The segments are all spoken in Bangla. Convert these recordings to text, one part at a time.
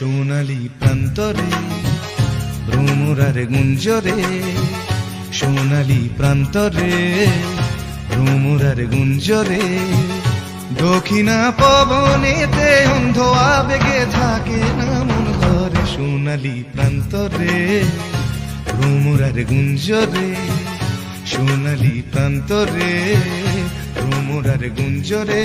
প্রান্তরে ভ্রমরারে গুঞ্জরে, সোনালি প্রান্তরে ভ্রমরারে গুঞ্জরে। দক্ষিণা পবনেতে অন্ধ আবেগে থাকে না মন ঘরে সোনালি প্রান্তরে ভ্রমরার গুঞ্জরে, সোনালি প্রান্তরে ভ্রমরার গুঞ্জরে।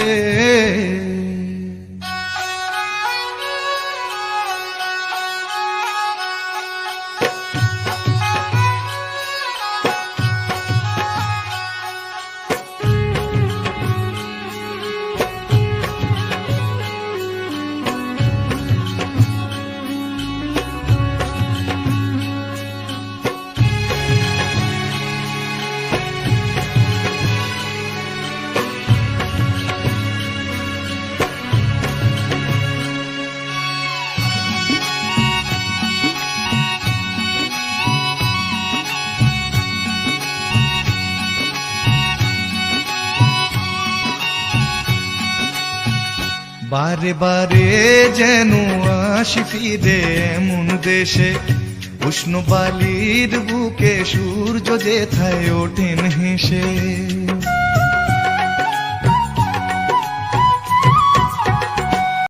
বারে বারে যেন আসি ফিরে এমন দেশে। উষ্ণ বালির বুকে সূর্য যেথায় ওঠেন হেসে